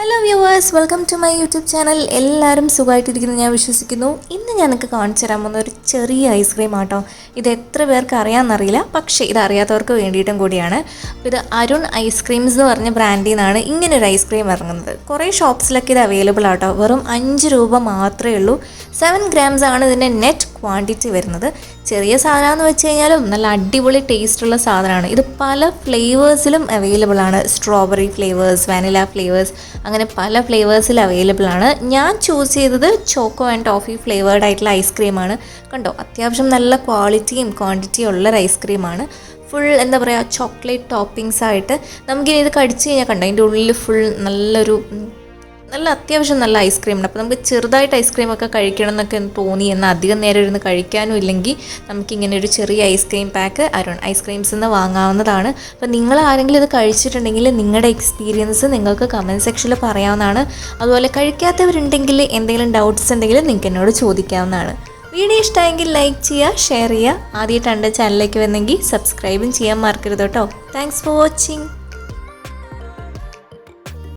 Hello viewers welcome to my YouTube channel എല്ലാവരും സുഖമായിട്ടിരിക്കുന്നു ഞാൻ വിശ്വസിക്കുന്നു. ഞാൻ നിങ്ങൾക്ക് കാണിച്ചു തരാൻ പോകുന്ന ഒരു ചെറിയ ഐസ്ക്രീം ആട്ടോ. ഇത് എത്ര പേർക്ക് അറിയാമെന്നറിയില്ല പക്ഷേ ഇത് അറിയാത്തവർക്ക് വേണ്ടിയിട്ടും കൂടിയാണ്. ഇത് അരുൺ ഐസ്ക്രീംസ് എന്ന് പറഞ്ഞ ബ്രാൻഡിൽ നിന്നാണ് ഇങ്ങനെ ഒരു ഐസ്ക്രീം ഇറങ്ങുന്നത്. കുറേ ഷോപ്സിലൊക്കെ ഇത് അവൈലബിൾ ആട്ടോ. വെറും അഞ്ച് രൂപ മാത്രമേ ഉള്ളൂ. സെവൻ ഗ്രാംസ് ആണ് ഇതിന്റെ നെറ്റ് ക്വാണ്ടിറ്റി വരുന്നത്. ചെറിയ സാധനമെന്ന് വെച്ച് കഴിഞ്ഞാലും നല്ല അടിപൊളി ടേസ്റ്റുള്ള സാധനമാണ്. ഇത് പല ഫ്ലേവേഴ്സിലും അവൈലബിൾ ആണ്. സ്ട്രോബെറി ഫ്ലേവേഴ്സ് വാനില ഫ്ലേവേഴ്സ് അങ്ങനെ പല ഫ്ലേവേഴ്സിൽ അവൈലബിൾ ആണ്. ഞാൻ ചൂസ് ചെയ്തത് ചോക്കോ ആൻഡ് ടോഫി ഫ്ലേവേർഡ് ആയിട്ടുള്ള ഐസ്ക്രീമാണ് കണ്ടോ? അത്യാവശ്യം നല്ല ക്വാളിറ്റിയും ക്വാണ്ടിറ്റിയും ഉള്ള ഒരു ഐസ്ക്രീമാണ് ഫുൾ എന്താ പറയുക ചോക്ലേറ്റ് ടോപ്പിങ്സ് ആയിട്ട് നമുക്കിനി ഇത് കടിച്ചു കഴിഞ്ഞാൽ കണ്ടോ? അതിന്റെ ഉള്ളിൽ ഫുൾ നല്ലൊരു നല്ല അത്യാവശ്യം നല്ല ഐസ്ക്രീം ഉണ്ട്. അപ്പോൾ നമുക്ക് ചെറുതായിട്ട് ഐസ്ക്രീം ഒക്കെ കഴിക്കണം എന്നൊക്കെ തോന്നി. എന്നാൽ അധികം നേരം ഇരുന്ന് കഴിക്കാനും ഇല്ലെങ്കിൽ നമുക്കിങ്ങനെ ഒരു ചെറിയ ഐസ്ക്രീം പാക്ക് അരുൺ ഐസ്ക്രീംസ് നിന്ന് വാങ്ങാവുന്നതാണ്. അപ്പോൾ നിങ്ങൾ ആരെങ്കിലും ഇത് കഴിച്ചിട്ടുണ്ടെങ്കിൽ നിങ്ങളുടെ എക്സ്പീരിയൻസ് നിങ്ങൾക്ക് കമന്റ് സെക്ഷനിൽ പറയാവുന്നതാണ്. അതുപോലെ കഴിക്കാത്തവരുണ്ടെങ്കിൽ എന്തെങ്കിലും ഡൗട്ട്സ് ഉണ്ടെങ്കിൽ നിങ്ങൾക്ക് എന്നോട് ചോദിക്കാവുന്നതാണ്. വീഡിയോ ഇഷ്ടമായെങ്കിൽ ലൈക്ക് ചെയ്യുക ഷെയർ ചെയ്യുക. ആദ്യമായിട്ട് എന്റെ ചാനലിലേക്ക് വന്നെങ്കിൽ സബ്സ്ക്രൈബും ചെയ്യാൻ മറക്കരുത് കേട്ടോ. Thanks for watching